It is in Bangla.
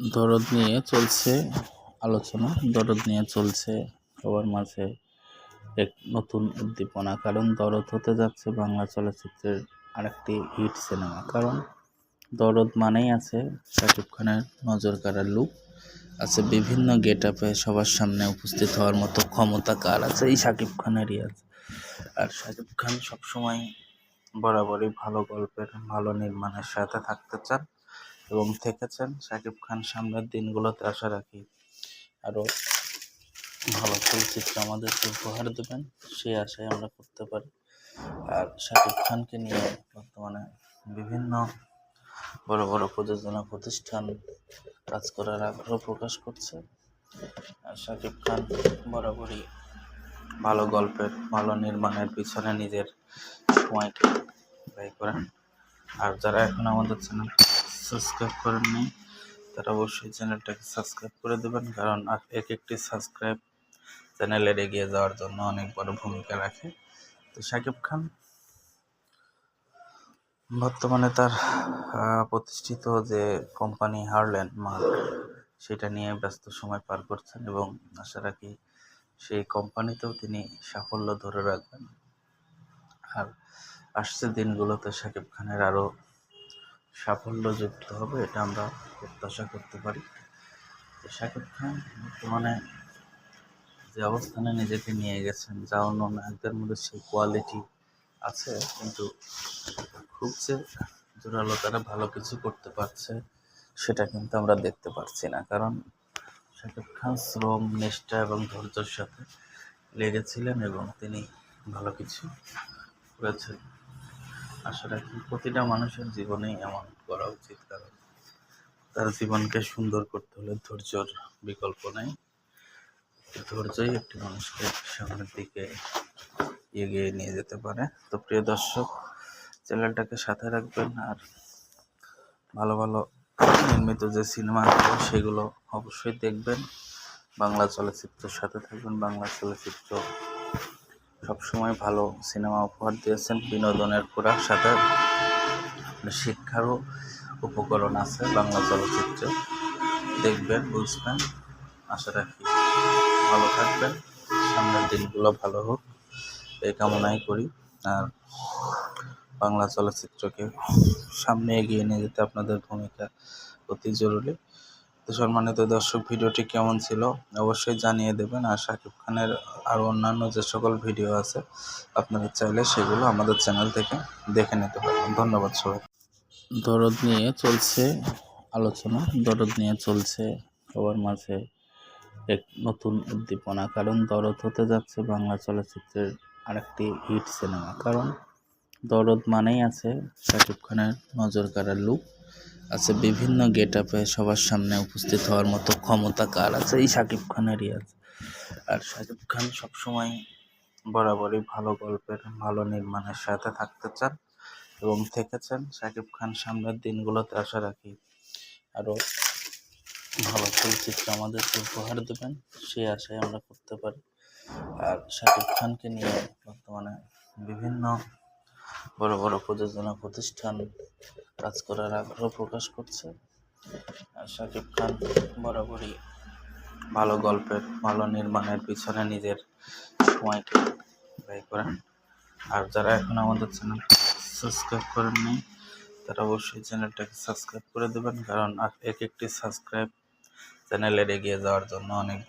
দরদ নিয়ে চলছে আলোচনা, দরদ নিয়ে চলছে সবার মাঝে এক নতুন উদ্দীপনা। কারণ দরদ হতে যাচ্ছে বাংলা চলচ্চিত্রের আরেকটি হিট সিনেমা। কারণ দরদ মানেই আছে শাকিব খানের নজর কাড়ার লুক, আছে বিভিন্ন গেট আপে সবার সামনে উপস্থিত হওয়ার মতো ক্ষমতা কার আছে? এই শাকিব খানেরই আছে। আর শাকিব খান সবসময় বরাবরই ভালো গল্পের, ভালো নির্মাণের সাথে থাকতে চান। এবং থেকেছেন শাকিব খান সামনের দিনগুলোতে আশা রাখি আরও ভালো চলচ্চিত্র আমাদেরকে উপহার দেবেন। সেই আশায় আমরা করতে পারি। আর শাকিব খানকে নিয়ে বর্তমানে বিভিন্ন বড় বড় প্রযোজনা প্রতিষ্ঠান কাজ করার আগ্রহ প্রকাশ করছে। আর শাকিব খান বরাবরই ভালো গল্পের, ভালো নির্মাণের পিছনে নিজের সময়কে ব্যয় করেন। আর যারা এখন আমাদের চ্যানেল সাবস্ক্রাইব করেননি তারা অবশ্যই চ্যানেলটাকে সাবস্ক্রাইব করে দেবেন, কারণ এক একটি সাবস্ক্রাইব চ্যানেলের এগিয়ে যাওয়ার জন্য অনেক বড় ভূমিকা রাখে। তো শাকিব খান, বর্তমানে তার প্রতিষ্ঠিত যে কোম্পানি হারল্যান্ড মার্ক সেটা নিয়ে ব্যস্ত সময় পার করছেন এবং আশা রাখি সেই কোম্পানিতেও তিনি সাফল্য ধরে রাখবেন। আর আসছে দিনগুলোতে শাকিব খানের আরও সাফল্য যুক্ত হবে, এটা আমরা প্রত্যাশা করতে পারি। শাকিব খান বর্তমানে যে অবস্থানে নিজেকে নিয়ে গেছেন, যা অন্য নায়কদের মধ্যে সেই কোয়ালিটি আছে, কিন্তু খুব যে জোরালো তারা ভালো কিছু করতে পারছে, সেটা কিন্তু আমরা দেখতে পারছি না। কারণ শাকিব খান শ্রম, নিষ্ঠা এবং ধৈর্যের সাথে লেগেছিলেন এবং তিনি ভালো কিছু করেছেন। আশা রাখি প্রতিটা মানুষের জীবনেই এমন করা উচিত, কারণ তার জীবনকে সুন্দর করতে হলে ধৈর্যর বিকল্প নেই। ধৈর্যই একটি মানুষকে সামনের দিকে এগিয়ে নিয়ে যেতে পারে। তো প্রিয় দর্শক, চ্যানেলটাকে সাথে রাখবেন আর ভালো ভালো নির্মিত যে সিনেমাগুলো সেগুলো অবশ্যই দেখবেন। বাংলা চলচ্চিত্রের সাথে থাকবেন। বাংলা চলচ্চিত্র সবসময় ভালো সিনেমা উপহার দিয়েছেন, বিনোদনের খোরাক সাথে শিক্ষারও উপকরণ আছে বাংলা চলচ্চিত্রে। দেখবেন, বুঝবেন, আশা রাখি ভালো থাকবেন, সামনের দিনগুলো ভালো হোক, এই কামনাই করি। আর বাংলা চলচ্চিত্রকে সামনে এগিয়ে নিয়ে যেতে আপনাদের ভূমিকা অতি জরুরি। তো সম্মানিত দর্শক, ভিডিওটি কেমন ছিল অবশ্যই জানিয়ে দেবেন। আর শাকিব খানের আরও অন্যান্য যে সকল ভিডিও আছে, আপনারা চাইলে সেগুলো আমাদের চ্যানেল থেকে দেখে নিতে পারবেন। ধন্যবাদ সবাই দরদ নিয়ে চলছে আলোচনা। দরদ নিয়ে চলছে সবার মাঝে এক নতুন উদ্দীপনা। কারণ দরদ হতে যাচ্ছে বাংলা চলচ্চিত্রের আরেকটি হিট সিনেমা। কারণ দরদ মানেই আছে শাকিব খানের নজর কাড়ার লুক আছে বিভিন্ন গেট আপে সবার সামনে উপস্থিত হওয়ার মতো ক্ষমতা কার আছে? এই শাকিব খানেরই আছে। আর শাকিব খান সবসময় বরাবরই ভালো গল্পের, ভালো নির্মাণের সাথে থাকতে চান এবং থেকেছেন। শাকিব খান সামনের দিনগুলোতে আশা রাখি আরও ভালো চলচ্চিত্র আমাদেরকে উপহার দেবেন। সেই আশায় আমরা করতে পারি। আর শাকিব খানকে নিয়ে বর্তমানে বিভিন্ন বড় বড় প্রযোজনা প্রতিষ্ঠান কাজ করার আগ্রহ প্রকাশ করছে। আর শাকিব খান বরাবরই ভালো গল্পের, ভালো নির্মাণের পিছনে নিজের সময়কে ব্যয় করেন। আর যারা এখন আমাদের চ্যানেল সাবস্ক্রাইব করেননি তারা অবশ্যই চ্যানেলটাকে সাবস্ক্রাইব করে দেবেন। কারণ এক একটি সাবস্ক্রাইব চ্যানেলের এগিয়ে যাওয়ার জন্য অনেক